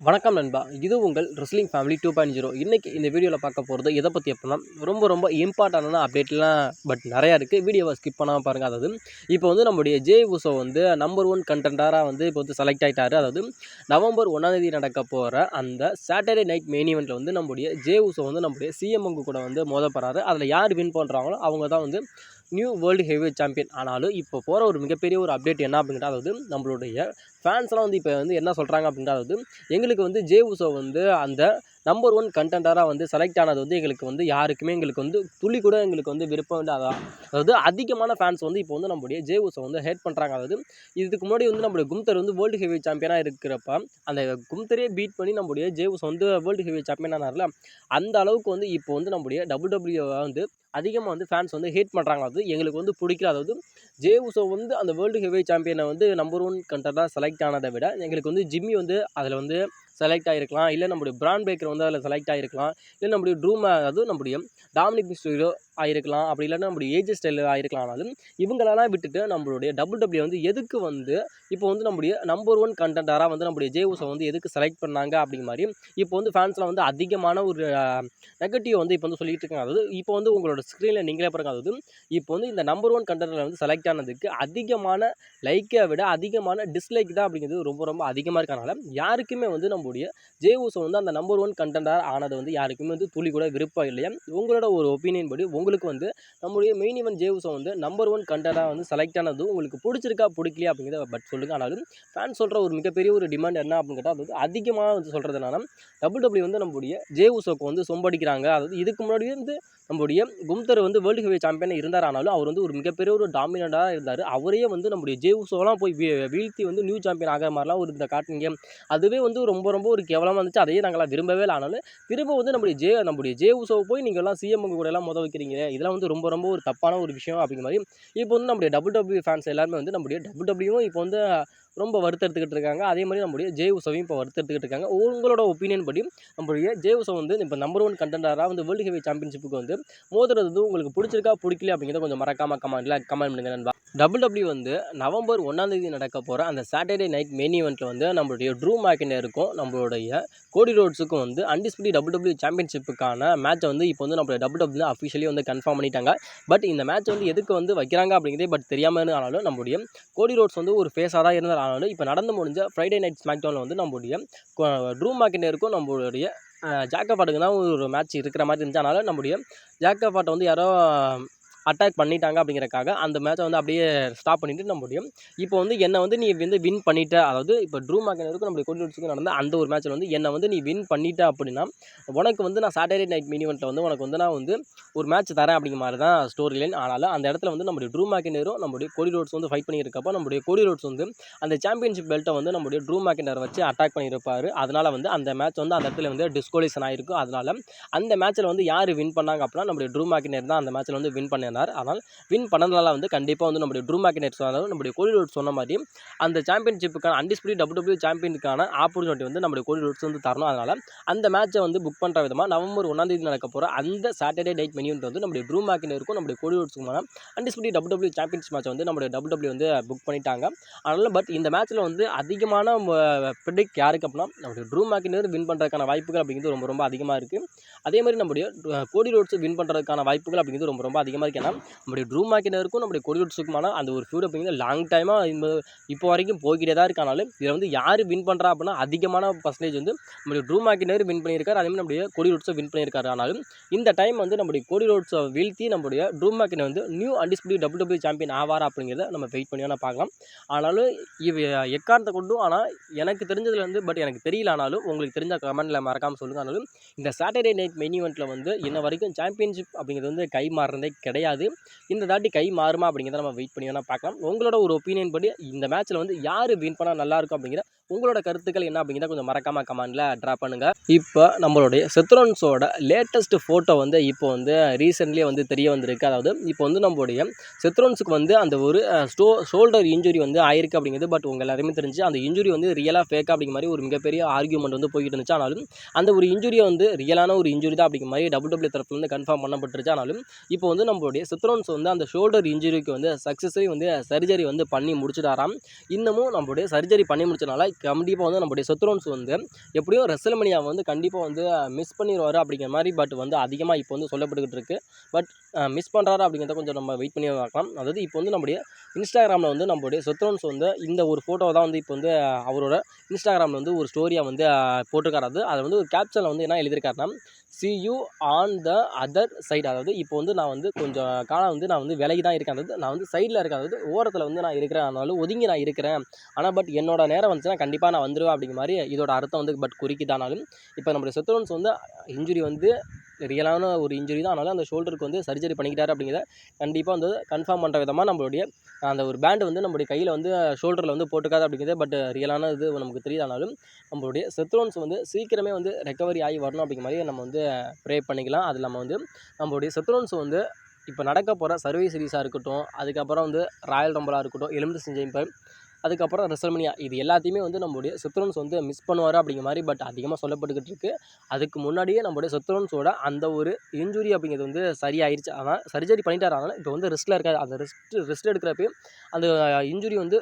வணக்கம் நண்பா. இது உங்கள் wrestling family two point zero இன்றைக்கி இந்த வீடியோவில் பார்க்க போகிறது எதை பற்றி எப்படின்னா ரொம்ப ரொம்ப இம்பார்ட்டண்டான அப்டேட்லாம் பட் நிறையா இருக்குது வீடியோவை ஸ்கிப் பண்ணாமல் பாருங்கள் அதாவது இப்போ வந்து நம்முடைய ஜே உசோ வந்து நம்பர் ஒன் கண்டென்டாராக வந்து இப்போ வந்து செலக்ட் ஆகிட்டாரு அதாவது நவம்பர் ஒன்றாந்தேதி நடக்க போகிற அந்த சாட்டர்டே நைட் மெயின் ஈவெண்ட்டில் வந்து நம்முடைய ஜே உசோ வந்து நம்முடைய சிஎம்எங்கு கூட வந்து மோத போகிறாரு அதில் யார் வின் பண்ணுறாங்களோ அவங்க தான் வந்து நியூ வேர்ல்டு ஹெவி சாம்பியன் ஆனாலும் இப்போ போகிற ஒரு மிகப்பெரிய ஒரு அப்டேட் என்ன அப்படின்னா அதாவது நம்மளுடைய ஃபேன்ஸ்லாம் வந்து இப்போ வந்து என்ன சொல்கிறாங்க அப்படின்னா அதாவது எங்களுக்கு வந்து ஜே உஷோ வந்து அந்த நம்பர் ஒன் கண்டென்டராக வந்து செலக்ட் ஆனது வந்து எங்களுக்கு வந்து யாருக்குமே எங்களுக்கு வந்து துளி கூட எங்களுக்கு வந்து விருப்பம் இல்லை அதான் அதாவது அதிகமான ஃபேன்ஸ் வந்து இப்போ வந்து நம்முடைய ஜே உசோ வந்து ஹேட் பண்ணுறாங்க அதாவது இதுக்கு முன்னாடி வந்து நம்மளுடைய கும்தர் வந்து வேர்ல்டு ஹெவி சாம்பியனாக இருக்கிறப்ப அந்த கும்தரே பீட் பண்ணி நம்முடைய ஜே உசோ வந்து வேர்ல்டு ஹெவி சாம்பியன் ஆனார்ல அந்த அளவுக்கு வந்து இப்போ வந்து நம்முடைய டபுள் டபிள்யூவை வந்து அதிகமாக வந்து ஃபேன்ஸ் வந்து ஹேட் பண்ணுறாங்க அது எங்களுக்கு வந்து பிடிக்கல. அதாவது ஜே உஷோ வந்து அந்த வேர்ல்டு ஹெவி சாம்பியனை வந்து நம்பர் ஒன் கண்டராக செலக்ட் ஆனதை விட எங்களுக்கு வந்து ஜிம்மி வந்து அதில் வந்து செலக்ட் ஆகிருக்கலாம் இல்லை நம்முடைய பிராண்ட் பேக்கர் வந்து அதில் செலக்ட் ஆகிருக்கலாம் இல்லை நம்முடைய ட்ரூம் அதுவும் நம்முடைய டாமினிக் மிஸ்டீரியோ ஆகிருக்கலாம் அப்படி இல்லைன்னா நம்முடைய ஏஜ் ஸ்டைல் ஆகிருக்கலாம் ஆனாலும் இவங்களெல்லாம் விட்டுட்டு நம்மளுடைய டபுள் டபிள்யூ வந்து எதுக்கு வந்து இப்போ வந்து நம்முடைய நம்பர் ஒன் கண்டென்டராக வந்து நம்முடைய ஜே வந்து எதுக்கு செலக்ட் பண்ணாங்க அப்படிங்கிற மாதிரி இப்போ வந்து ஃபேன்ஸ்லாம் வந்து அதிகமான ஒரு நெகட்டிவ் வந்து இப்போ வந்து சொல்லிட்டு இருக்காங்க. அதாவது இப்போ வந்து உங்களோட ஸ்க்ரீனில் நீங்களே பாருங்க. அதாவது இப்போ வந்து இந்த நம்பர் ஒன் கண்டென்டரில் வந்து செலக்ட் ஆனதுக்கு அதிகமான லைக்கை விட அதிகமான டிஸ்லைக் தான் அப்படிங்கிறது ரொம்ப ரொம்ப அதிகமாக இருக்கனால யாருக்குமே வந்து நம்முடைய ஜே வந்து அந்த நம்பர் ஒன் கண்டென்டாக ஆனது வந்து யாருக்குமே வந்து துளி கூட விருப்பம் இல்லையா? உங்களோட ஒரு ஒப்பீனியன் படி உங்களுக்கு வந்து நம்முடைய மெயின் ஈவன் ஜே வந்து நம்பர் ஒன் கண்டென்டாக வந்து செலக்ட் ஆனது உங்களுக்கு பிடிச்சிருக்கா பிடிக்கலையா அப்படிங்கிறத பட் சொல்லுங்கள் ஆனாலும் ஃபேன் சொல்கிற ஒரு மிகப்பெரிய ஒரு டிமாண்ட் என்ன அப்படின்னு கேட்டால் அது வந்து அதிகமாக வந்து சொல்கிறதுனால டபுள் டபுள்யூ வந்து நம்முடைய ஜே வந்து சொம்படிக்கிறாங்க. அதாவது இதுக்கு முன்னாடி வந்து நம்முடைய கும்தர் வந்து வேர்ல்டு ஹெவி சாம்பியன் இருந்தார். ஆனாலும் அவர் வந்து ஒரு மிகப்பெரிய ஒரு டாமினண்டாக இருந்தார். அவரே வந்து நம்முடைய ஜே போய் வீ- வீழ்த்தி வந்து நியூ சாம்பியன் ஆகிற மாதிரிலாம் ஒரு இந்த காட்டுனீங்க. அதுவே வந்து ரொம்ப ரொம்ப ஒரு கேவலமாக இருந்துச்சு. அதையே நாங்களாம் விரும்பவே இல்லை. ஆனாலும் திரும்ப வந்து நம்முடைய ஜே நம்முடைய ஜே உசோவை போய் நீங்கள் எல்லாம் சிஎம் கூட எல்லாம் முத வைக்கிறீங்க. இதெல்லாம் வந்து ரொம்ப ரொம்ப ஒரு தப்பான ஒரு விஷயம் அப்படிங்கிற மாதிரி. இப்போ வந்து நம்முடைய டபுள் டபிள்யூ ஃபேன்ஸ் எல்லாருமே வந்து நம்முடைய டபுள் டபிள்யூவும் இப்போ வந்து ரொம்ப வருத்தெடுத்துக்கிட்டு இருக்காங்க. அதே மாதிரி நம்முடைய ஜே உசவையும் இப்போ வருத்தெடுத்துக்கிட்டு இருக்காங்க. உங்களோட ஒப்பீனியன் படி நம்முடைய ஜே உசோ வந்து இப்போ நம்பர் ஒன் கண்டென்டராக வந்து வேர்ல்டு ஹெவி சாம்பியன்ஷிப்புக்கு வந்து மோதுறது வந்து உங்களுக்கு பிடிச்சிருக்கா பிடிக்கல அப்படிங்கிறத கொஞ்சம் மறக்காம கமெண்ட்ல கமெண்ட் பண்ணுங்க நண்பா. டபுள் டபிள்யூ வந்து நவம்பர் ஒன்றாம் தேதி நடக்க போகிற அந்த சாட்டர்டே நைட் மெயின் ஈவெண்ட்டில் வந்து நம்மளுடைய ட்ரூ மேக்கினருக்கும் நம்மளுடைய கோடி ரோட்ஸுக்கும் வந்து அண்டிஸ்பிடி டபுள் டபிள்யூ சாம்பியன்ஷிப்புக்கான மேட்சை வந்து இப்போ வந்து நம்மளுடைய டபுள் டபிள்யூ அஃபிஷியலி வந்து கன்ஃபார்ம் பண்ணிட்டாங்க. பட் இந்த மேட்ச் வந்து எதுக்கு வந்து வைக்கிறாங்க அப்படிங்கிறதே பட் தெரியாமல் ஆனாலும் நம்முடைய கோடி ரோட்ஸ் வந்து ஒரு ஃபேஸாக தான் இருந்தாலும் ஆனாலும் இப்போ நடந்து முடிஞ்ச ஃப்ரைடே நைட் ஸ்மாக் டவுனில் வந்து நம்மளுடைய ட்ரூ மேக்கினருக்கும் நம்மளுடைய ஜாக்கப்பாட்டுக்கு தான் ஒரு மேட்ச் இருக்கிற மாதிரி இருந்துச்சு. அதனால் நம்முடைய ஜாக்கப்பாட்டை வந்து யாரோ அட்டாக் பண்ணிட்டாங்க அப்படிங்கிறக்காக அந்த மேட்சை வந்து அப்படியே ஸ்டாப் பண்ணிட்டு நம்முடைய இப்போ வந்து என்னை வந்து நீ வந்து வின் பண்ணிட்ட அதாவது இப்போ ட்ரூ மேக்கனருக்கும் நம்முடைய கொண்டு நடந்த அந்த ஒரு மேட்ச்சில் வந்து என்னை வந்து நீ வின் பண்ணிட்ட அப்படின்னா உனக்கு வந்து நான் சாட்டர்டே நைட் மினி இவெண்ட்டில் வந்து உனக்கு வந்து நான் வந்து ஒரு மேட்ச் தரேன் அப்படிங்கிற மாதிரி தான் ஸ்டோரி லைன் ஆனாலும் அந்த இடத்துல வந்து நம்முடைய ட்ரூ மேக்கினரும் நம்முடைய கோடி ரோட்ஸ் வந்து ஃபைட் பண்ணியிருக்கப்போ நம்முடைய கோடி ரோட்ஸ் வந்து அந்த சாம்பியன்ஷிப் பெல்ட்டை வந்து நம்முடைய ட்ரூ மேக்கினர் வச்சு அட்டாக் பண்ணியிருப்பார். அதனால் வந்து அந்த மேட்ச் வந்து அந்த இடத்துல வந்து டிஸ்கோலிஷன் ஆயிருக்கும். அதனால் அந்த மேட்ச்சில் வந்து யார் வின் பண்ணாங்க அப்படின்னா நம்முடைய ட்ரூ மேக்கினர் தான் அந்த மேட்ச்சில் வந்து வின் பண்ணினார் அதனால் வின் பண்ணதுனால வந்து கண்டிப்பாக வந்து நம்முடைய ட்ரூ மேக்கினர் சொன்னாலும் நம்முடைய கோலி ரோட்ஸ் சொன்ன மாதிரி அந்த சாம்பியன்ஷிப்புக்கான அன்டிஸ்பிளி டபுள் சாம்பியனுக்கான ஆப்பர்ச்சுனிட்டி வந்து நம்முடைய கோலி ரோட்ஸ் வந்து தரணும். அதனால் அந்த மேட்சை வந்து புக் பண்ணுற விதமாக நவம்பர் ஒன்றாம் தேதி நடக்க போகிற அந்த சாட்டர்டே நைட் மெனியூன்ட்டு வந்து நம்முடைய ட்ரூ மேக்கினருக்கும் நம்முடைய கோலி ரோட்ஸுக்குமான அன்டிஸ்பிளி டபுள் டபிள்யூ சாம்பியன்ஸ் மேட்சை வந்து நம்முடைய டபுள் வந்து புக் பண்ணிட்டாங்க. அதனால் பட் இந்த மேட்ச்சில் வந்து அதிகமான ப்ரிடிக் யாருக்கு அப்படின்னா நம்முடைய ட்ரூ மேக்கினர் வின் பண்ணுறதுக்கான வாய்ப்புகள் அப்படிங்கிறது ரொம்ப ரொம்ப அதிகமாக இருக்குது அதே மாதிரி நம்முடைய கோடி ரோட்ஸ் வின் பண்ணுறதுக்கான வாய்ப்புகள் அப்படிங்கிறது ரொம்ப ரொம்ப அதிகமாக இருக்குது ஏன்னா நம்முடைய ட்ரூ மேக்கினருக்கும் நம்முடைய கோடி ரோட்ஸுக்குமான அந்த ஒரு ஃபியூட் அப்படிங்கிறது லாங் டைமாக இந்த இப்போ வரைக்கும் போய்கிட்டே தான் இருக்கானாலும் இதில் வந்து யார் வின் பண்ணுறா அப்படின்னா அதிகமான பர்சன்டேஜ் வந்து நம்முடைய ட்ரூ மேக்கினர் வின் பண்ணியிருக்காரு. அதே மாதிரி நம்முடைய கோடி ரோட்ஸை வின் பண்ணியிருக்காரு. ஆனாலும் இந்த டைம் வந்து நம்முடைய கோடி ரோட்ஸை வீழ்த்தி நம்முடைய ட்ரூ மேக்கினர் வந்து new undisputed double W champion ஆவாரா அப்படிங்கிறத நம்ம வெயிட் பண்ணி வேணால் பார்க்கலாம். ஆனாலும் இவ எக்காரணத்தை கொண்டும் ஆனால் எனக்கு தெரிஞ்சதுல இருந்து பட் எனக்கு தெரியல ஆனாலும் உங்களுக்கு தெரிஞ்ச கமெண்ட்டில் மறக்காமல் சொல்லுங்க. ஆனாலும் இந்த சாட்டர்டே நைட் மெயின் ஈவெண்ட்டில் வந்து இன்ன வரைக்கும் சாம்பியன்ஷிப் அப்படிங்கிறது வந்து கை மாறுறதே கிடையாது. இந்த தாட்டி கை மாறுமா அப்படிங்கிறத நம்ம வெயிட் பண்ணி வேணால் பார்க்கலாம். உங்களோட ஒரு ஒப்பீனியன் படி இந்த மேட்ச்சில் வந்து யார் வின் பண்ணால் நல்லாயிருக்கும் அப்படிங்கிற உங்களோட கருத்துக்கள் என்ன அப்படிங்கிறத கொஞ்சம் மறக்காம கமெண்ட்டில் ட்ரா பண்ணுங்கள் இப்போ நம்மளுடைய செத்ரோன்ஸோட லேட்டஸ்ட் ஃபோட்டோ வந்து இப்போ வந்து ரீசெண்ட்லேயே வந்து தெரிய வந்திருக்கு. அதாவது இப்போ வந்து நம்மளுடைய செத்ரோன்ஸுக்கு வந்து அந்த ஒரு ஸ்டோ ஷோல்டர் இன்ஜுரி வந்து ஆயிருக்கு அப்படிங்கிறது பட் உங்கள் எல்லாருமே தெரிஞ்சு அந்த இன்ஜுரி வந்து ரியலாக ஃபேக் அப்படிங்கிற மாதிரி ஒரு மிகப்பெரிய ஆர்கியூமெண்ட் வந்து போய்கிட்டு இருந்துச்சு. ஆனாலும் அந்த ஒரு இன்ஜுரியை வந்து ரியலான ஒரு இன்ஜுரி தான் அப்படிங்கிற மாதிரி டபுள் டபுள்யூ தரப்புலேருந்து கன்ஃபார்ம் பண்ணப்பட்டுருச்சு ஆனாலும் இப்போ வந்து நம்மளுடைய செத்ரோன்ஸ் வந்து அந்த ஷோல்டர் இன்ஜுரிக்கு வந்து சக்ஸஸ்ஃபுல்லி வந்து சர்ஜரி வந்து பண்ணி முடிச்சிட்டாராம். இன்னமும் நம்மளுடைய சர்ஜரி பண்ணி முடிச்சனால கண்டிப்பாக வந்து நம்முடைய செத்ரோன்ஸ் வந்து எப்படியும் ரெசல்மனியா வந்து கண்டிப்பாக வந்து மிஸ் பண்ணிடுவார் அப்படிங்கிற மாதிரி பட் வந்து அதிகமாக இப்போ வந்து சொல்லப்பட்டுக்கிட்டு இருக்குது பட் மிஸ் பண்ணுறாரு அப்படிங்கிறத கொஞ்சம் நம்ம வெயிட் பண்ணி பார்க்கலாம். அதாவது இப்போ வந்து நம்முடைய இன்ஸ்டாகிராமில் வந்து நம்மளுடைய செத்ரோன்ஸ் வந்து இந்த ஒரு ஃபோட்டோ தான் வந்து இப்போ வந்து அவரோட இன்ஸ்டாகிராமில் வந்து ஒரு ஸ்டோரியாக வந்து போட்டிருக்காரு. அது அதை வந்து ஒரு கேப்ஷனில் வந்து என்ன எழுதியிருக்காருன்னா see you on the other side அதாவது இப்போ வந்து நான் வந்து கொஞ்சம் காலம் வந்து நான் வந்து விலகி தான் இருக்கேன். அதாவது நான் வந்து சைடில் இருக்கேன். அதாவது ஓரத்தில் வந்து நான் இருக்கிறேன். ஆனாலும் ஒதுங்கி நான் இருக்கிறேன். ஆனால் பட் என்னோட நேரம் வந்துச்சுன்னா கண்டிப்பாக நான் வந்துடுவேன் அப்படிங்கிற மாதிரி இதோட அர்த்தம் வந்து பட் குறிக்கிதானாலும் இப்போ நம்மளுடைய செத்ரோன்ஸ் வந்து இன்ஜுரி வந்து ரியலான ஒரு இன்ஜுரி தான். ஆனாலும் அந்த ஷோல்டருக்கு வந்து சர்ஜரி பண்ணிக்கிட்டாரு அப்படிங்கிறத கண்டிப்பாக வந்து கன்ஃபார்ம் பண்ணுற விதமாக நம்மளுடைய அந்த ஒரு பேண்டு வந்து நம்மளுடைய கையில் வந்து ஷோல்டரில் வந்து போட்டுக்காது அப்படிங்கிறது பட் ரியலான இது நமக்கு தெரியுதானாலும் நம்மளுடைய செத்ரோன்ஸ் வந்து சீக்கிரமே வந்து ரெக்கவரி ஆகி வரணும் அப்படிங்கிற மாதிரி நம்ம வந்து ப்ரே பண்ணிக்கலாம். அது நம்ம வந்து நம்மளுடைய செத்ரோன்ஸ் வந்து இப்போ நடக்க போகிற சர்வே சீரிஸாக இருக்கட்டும் அதுக்கப்புறம் வந்து ராயல் ரம்பலாக இருக்கட்டும் எலும்பு செஞ்சைப்பர் அதுக்கப்புறம் ரெசல்மனியா இது எல்லாத்தையுமே வந்து நம்மளுடைய செத்ரோன்ஸ் வந்து மிஸ் பண்ணுவார் அப்படிங்கிற மாதிரி பட் அதிகமாக சொல்லப்பட்டுக்கிட்டு இருக்குது அதுக்கு முன்னாடியே நம்மளுடைய செத்ரோன்ஸோட அந்த ஒரு இன்ஜுரி அப்படிங்கிறது வந்து சரியாயிருச்சு. ஆனால் சர்ஜரி பண்ணிட்டாரு. அதனால் இப்போ வந்து ரிஸ்கில் இருக்காது அந்த ரெஸ்ட் ரிஸ்ட் எடுக்கிறப்பையும் அந்த இன்ஜுரி வந்து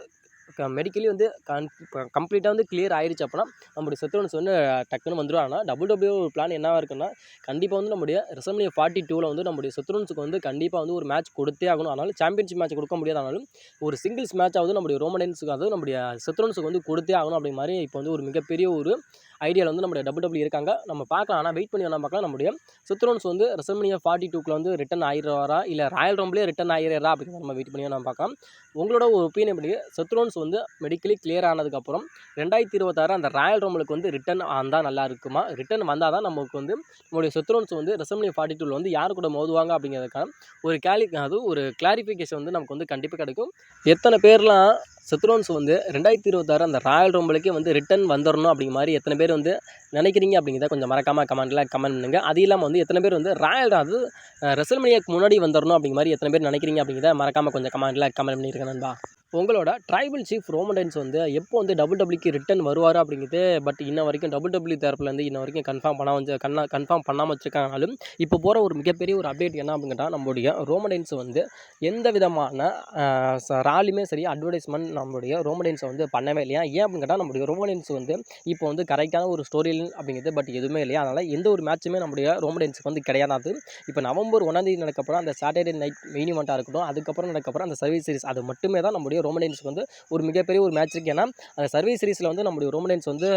மெடிக்கலி வந்து கன் கம்ப்ளீட்டாக வந்து கிளியர் ஆயிடுச்சு அப்படின்னா நம்முடைய செத்ரோன்ஸ் வந்து டக்குன்னு வந்துடும் ஆனால் டபுள் டபுள்யூ ஒரு பிளான் என்னவாக இருக்குன்னா கண்டிப்பாக வந்து நம்முடைய ரெசல்மனியா ஃபார்ட்டி டூவில் வந்து நம்முடைய செத்ரோன்ஸுக்கு வந்து கண்டிப்பாக வந்து ஒரு மேட்ச் கொடுத்தே ஆகணும். ஆனாலும் சாம்பியன்ஷிப் மேட்ச் கொடுக்க முடியாதனாலும் ஒரு சிங்கிள்ஸ் மேட்சாவது நம்முடைய ரோமனன்ஸுக்கு அதாவது நம்முடைய செத்ரோன்ஸுக்கு வந்து கொடுத்தே ஆகணும் அப்படிங்கிற மாதிரி இப்போ வந்து ஒரு மிகப்பெரிய ஒரு ஐடியாவில் வந்து நம்முடைய டபுள் டபுள் இருக்காங்க. நம்ம பார்க்கலாம். ஆனால் வெயிட் பண்ணி வேணால் பார்க்கலாம். நம்முடைய சுத்ரோன்ஸ் வந்து ரெசல்மனியா ஃபார்ட்டி டூக்கில் வந்து ரிட்டன் ஆயிடுவாரா? இல்லை ராயல் ரம்பிளே ரிட்டன் ஆயிடுறா அப்படின்னு நம்ம வெயிட் பண்ணி வேணால் பார்க்கலாம். உங்களோட ஒரு ஒப்பீனியன் படி சுத்ரோன்ஸ் வந்து மெடிக்கலி கிளியர் ஆனதுக்கப்புறம் ரெண்டாயிரத்தி இருபத்தாறு அந்த ராயல் ரோமலுக்கு வந்து ரிட்டன் வந்தால் நல்லா இருக்குமா? ரிட்டன் வந்தால் தான் நமக்கு வந்து நம்மளுடைய செத்ரோன்ஸ் வந்து ரெசம்லி ஃபார்ட்டி டூவில் வந்து யார் கூட மோதுவாங்க அப்படிங்கிறதுக்கான ஒரு கேலி அது ஒரு கிளாரிஃபிகேஷன் வந்து நமக்கு வந்து கண்டிப்பாக கிடைக்கும். எத்தனை பேர்லாம் செத்ரோன்ஸ் வந்து ரெண்டாயிரத்தி இருபத்தாறு அந்த ராயல் ரோம்பலுக்கே வந்து ரிட்டன் வந்துடணும் அப்படிங்கிற மாதிரி எத்தனை பேர் வந்து நினைக்கிறீங்க அப்படிங்கிறத கொஞ்சம் மறக்காமல் கமெண்ட்டில் கமெண்ட் பண்ணுங்கள் அது இல்லாமல் வந்து எத்தனை பேர் வந்து ராயல் அது ரெசல்மனியாக்கு முன்னாடி வந்துடணும் அப்படிங்கிற மாதிரி எத்தனை பேர் நினைக்கிறீங்க அப்படிங்கிறத மறக்காமல் கொஞ்சம் கமெண்ட்டில் கமெண்ட் பண்ணியிருக்கேன் நண்பா. உங்களோட ட்ரைபல் சீஃப் ரோமண்டன்ஸ் வந்து எப்போ வந்து டபுள் டபிள்யூக்கு ரிட்டன் வருவார் அப்படிங்கிறது பட் இன்ன வரைக்கும் டபுள் டபிள்யூ தரப்புலேருந்து இன்ன வரைக்கும் கன்ஃபார்ம் பண்ண வந்து கண்ணா கன்ஃபார்ம் பண்ணாமல் வச்சுருக்காங்கனாலும் இப்போ போகிற ஒரு மிகப்பெரிய ஒரு அப்டேட் என்ன அப்படிங்கிட்டா நம்மளுடைய ரோமண்டன்ஸ் வந்து எந்த விதமான ராலியுமே சரி அட்வர்டைஸ்மெண்ட் நம்மளுடைய ரோமன்டைன்ஸை வந்து பண்ணவே இல்லையா? ஏன் அப்படின்னு கேட்டால் நம்மளுடைய ரோமன்டைன்ஸ் வந்து இப்போ வந்து கரெக்டான ஒரு ஸ்டோரி அப்படிங்கிறது பட் எதுவுமே இல்லையா? அதனால் எந்த ஒரு மேட்சுமே நம்மளுடைய ரோமன்டைன்ஸுக்கு வந்து கிடையாது. இப்போ நவம்பர் ஒன்றாந்தேதி நடக்கப்புறம் அந்த சாட்டர்டே நைட் மெயின் இவெண்ட்டாக இருக்கட்டும் அதுக்கப்புறம் நடக்கப்புறம் அந்த சர்வீஸ் சீரிஸ் அது மட்டுமே தான் நம்முடைய ரோமன் ரோமன்டைன்ஸ்க்கு வந்து ஒரு மிகப்பெரிய ஒரு மேட்ச் இருக்குது ஏன்னா அந்த சர்வீஸ் சீரிஸில் வந்து நம்முடைய ரோமன்டைன்ஸ் வந்து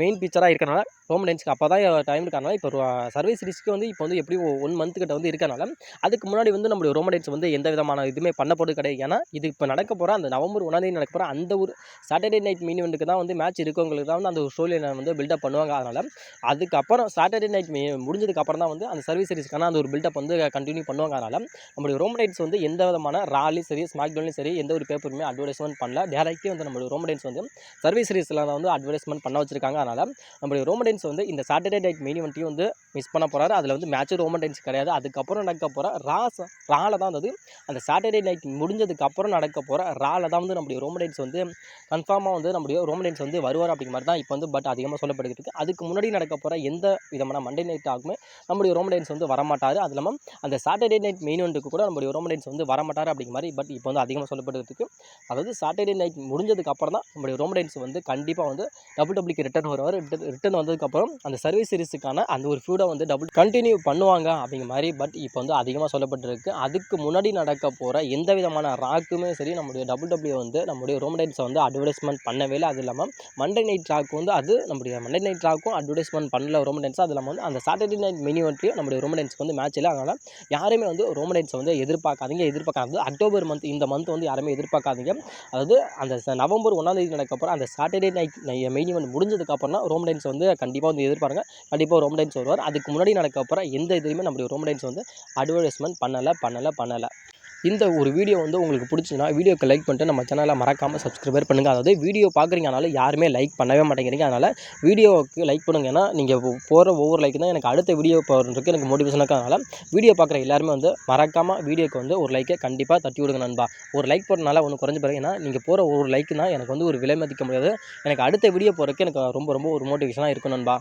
மெயின் பிக்சராக இருக்கனால ரோமன்டைன்ஸ்க்கு அப்போ தான் டைம் இருக்கனால இப்போ சர்வீஸ் ரிஸ்க்கு வந்து இப்போ வந்து எப்படி ஒன் மந்த் கிட்ட வந்து இருக்கனால அதுக்கு முன்னாடி வந்து நம்மளுடைய ரோமன்டைன்ஸ் வந்து எந்த விதமான இதுவுமே பண்ண போகிறது கிடையாது. ஏன்னா இது இப்போ நடக்க போகிற அந்த நவம்பர் ஒன்றாந்தேதி நடக்க போகிற அந்த ஒரு சாட்டர்டே நைட் மீனிவெண்ட்டுக்கு தான் வந்து மேட்ச் இருக்கவங்களுக்கு தான் வந்து அந்த ஒரு ஸ்டோரி வந்து பில்டப் பண்ணுவாங்க. அதனால் அதுக்கப்புறம் சாட்டர்டே நைட் மீ முடிஞ்சதுக்கு அப்புறம் தான் வந்து அந்த சர்வீஸ் ரிஸ்க்கான அந்த ஒரு பில்டப் வந்து கண்டினியூ பண்ணுவாங்க. அதனால் நம்மளுடைய ரோமன்டைன்ஸ் வந்து எந்த விதமான ராலி சரி ஸ்மாக்டோன்லையும் சரி எந்த ஒரு பேப்பருமே அட்வர்டைஸ்மெண்ட் பண்ணல. டேரக்டே வந்து நம்மளுடைய ரோமன்டைன்ஸ் வந்து சர்வீஸ் சீரிஸில் வந்து அட்வர்டைஸ்மெண்ட் பண்ண வச்சிருக்காங்க. அதனால் நம்மளுடைய ரோமன்டைன்ஸ் வந்து இந்த சாட்டர்டே நைட் மெயின் இவெண்ட்டையும் வந்து மிஸ் பண்ண போகிறாரு அதில் வந்து மேட்ச்சு ரோமன்டைன்ஸ் கிடையாது. அதுக்கப்புறம் நடக்க போகிற ராஸ் ரால தான் வந்து அந்த சாட்டர்டே நைட் முடிஞ்சதுக்கப்புறம் நடக்க போகிற ரால தான் வந்து நம்மளுடைய ரோமடைன்ஸ் வந்து கன்ஃபார்மாக வந்து நம்மளுடைய ரோமன்டைன்ஸ் வந்து வருவார் அப்படிங்கிற மாதிரி தான் இப்போ வந்து பட் அதிகமாக சொல்லப்படுகிறது அதுக்கு முன்னாடி நடக்க போகிற எந்த விதமான மண்டே நைட் ஆகுமே நம்மளுடைய ரோமன்டைன்ஸ் வந்து வரமாட்டார். அது இல்லாமல் அந்த சாட்டர்டே நைட் மெயின் இவெண்ட்டுக்கு கூட நம்மளுடைய ரோமன்டைன்ஸ் வந்து வரமாட்டார் அப்படிங்கிற மாதிரி பட் இப்போ வந்து அதிகமாக சொல்லப்படுறதுக்கு அதாவது சாட்டர்டே நைட் முடிஞ்சதுக்கு அப்புறம் தான் நம்மளுடைய ரோமன்டைன்ஸ் வந்து கண்டிப்பாக வந்து டபுள் டபுள்யூக்கு ரிட்டர்ன் வருவார் ரிட்டர்ன் வந்ததுக்கப்புறம் அந்த சர்வீஸ் சீரிஸுக்கான அந்த ஒரு ஃபியூடை வந்து டபுள் கண்டினியூ பண்ணுவாங்க அப்படிங்கிற மாதிரி பட் இப்போ வந்து அதிகமாக சொல்லப்பட்டிருக்கு. அதுக்கு முன்னாடி நடக்க போகிற எந்த விதமான ராக்குமே சரி நம்முடைய டபுள் டபிள்யூ வந்து நம்முடைய ரோமடைன்ஸை வந்து அட்வர்டைஸ்மெண்ட் பண்ணவே இல்லை. அது இல்லாமல் மண்டே நைட் ட்ராக் வந்து அது நம்முடைய மண்டே நைட் ட்ராக்கும் அட்வர்டைஸ்மெண்ட் பண்ணல ரோமடைன்ஸ் அது இல்லாமல் வந்து அந்த சாட்டர்டே நைட் மினி மினிவெண்ட்லையும் நம்முடைய ரோமடைன்ஸ்க்கு வந்து மேட்ச் இல்லை. அதனால் யாருமே வந்து ரோமடைன்ஸை வந்து எதிர்பார்க்காதீங்க எதிர்பார்க்காது அக்டோபர் மந்த் இந்த மந்த் வந்து யாருமே எதிர்பார்க்காதீங்க. அதாவது அந்த நவம்பர் ஒன்றாம் தேதி நடக்கப்புறம் அந்த சாட்டர்டே நைட் மெயின் ஈவெண்ட் முடிஞ்சதுக்கப்புறம் ரோம் ரோமடைன்ஸ் வந்து கண்டிப்பாக வந்து எதிர்பாருங்க கண்டிப்பாக ரோமடைன்ஸ் வருவார். அதுக்கு முன்னாடி நடக்கப்புறம் எந்த இதுலையுமே நம்முடைய ரோமடைன்ஸ் வந்து அட்வர்டைஸ்மெண்ட் பண்ணலை பண்ணலை பண்ணலை. இந்த ஒரு வீடியோ வந்து உங்களுக்கு பிடிச்சிதுன்னா வீடியோக்கு லைக் பண்ணிட்டு நம்ம சேனலை மறக்காமல் சப்ஸ்கிரைபர் பண்ணுங்கள் அதாவது வீடியோ பார்க்குறீங்கனால யாருமே லைக் பண்ணவே மாட்டேங்கிறீங்க. அதனால் வீடியோவுக்கு லைக் பண்ணுங்கள் ஏன்னா நீங்கள் போகிற ஒவ்வொரு லைக் தான் எனக்கு அடுத்த வீடியோ போகிறதுக்கு எனக்கு மோட்டிவேஷனாக அதனால் வீடியோ பார்க்குற எல்லாருமே வந்து மறக்காமல் வீடியோக்கு வந்து ஒரு லைக்கை கண்டிப்பாக தட்டி விடுங்க நண்பா. ஒரு லைக் போடுறதுனால ஒன்றும் குறைஞ்ச பிறகு ஏன்னா நீங்கள் போகிற ஒரு லைக் தான் எனக்கு வந்து ஒரு விலை மதிக்க முடியாது. எனக்கு அடுத்த வீடியோ போகிறதுக்கு எனக்கு ரொம்ப ரொம்ப ஒரு மோட்டிவேஷனாக இருக்கும் நண்பா.